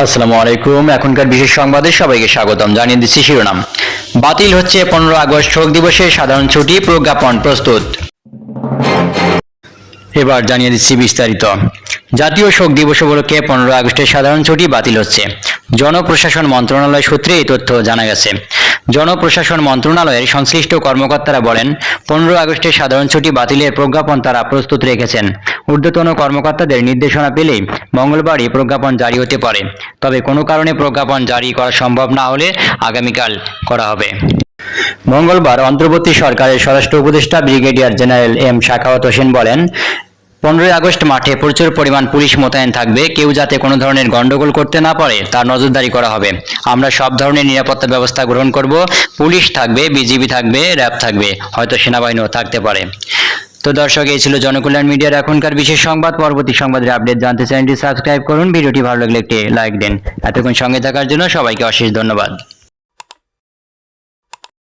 আসসালামু আলাইকুম। এখনকার বিশেষ সংবাদে সবাইকে স্বাগতম। জানিয়ে দিচ্ছি শিরোনাম। বাতিল হচ্ছে পনেরো আগস্ট শোক দিবসের সাধারণ ছুটি, প্রজ্ঞাপন প্রস্তুত। এবার জানিয়ে দিচ্ছি বিস্তারিত। জাতীয় শোক দিবস উপলক্ষে পনেরো আগস্টের সাধারণ ছুটি বাতিল হচ্ছে। জনপ্রশাসন মন্ত্রণালয় সূত্রে এই তথ্য জানা গেছে। জনপ্রশাসন মন্ত্রণালয়ের সংশ্লিষ্ট কর্মকর্তারা বলেন পনেরো আগস্টের সাধারণ ছুটি বাতিলের প্রজ্ঞাপন তারা প্রস্তুত রেখেছেন। ঊর্ধ্বতন কর্মকর্তাদের নির্দেশনা পেলেই মঙ্গলবারই প্রজ্ঞাপন জারি হতে পারে। তবে কোনো কারণে প্রজ্ঞাপন জারি করা সম্ভব না হলে আগামীকাল করা হবে। মঙ্গলবার অন্তর্বর্তী সরকারের স্বরাষ্ট্র উপদেষ্টা brigadier general M Sakhawat Hossain বলেন পনেরোই আগস্ট মাঠে প্রচুর পরিমাণ পুলিশ মোতায়েন থাকবে। কেউ যাতে কোনো ধরনের গন্ডগোল করতে না পারে, তার নজরদারি করা হবে। আমরা সব ধরনের নিরাপত্তা ব্যবস্থা গ্রহণ করব। পুলিশ থাকবে, বিজিবি থাকবে, র্যাব থাকবে। হয়তো সেনাবাহিনীও থাকতে পারে। তো দর্শক, এই ছিল জনকল্যাণ মিডিয়ার এখনকার বিশেষ সংবাদ। পরবর্তী সংবাদের আপডেট জানতে চ্যানেলটি সাবস্ক্রাইব করুন। ভিডিওটি ভালো লাগলে একটি লাইক দিন। এতক্ষণ সঙ্গে থাকার জন্য সবাইকে অশেষ ধন্যবাদ।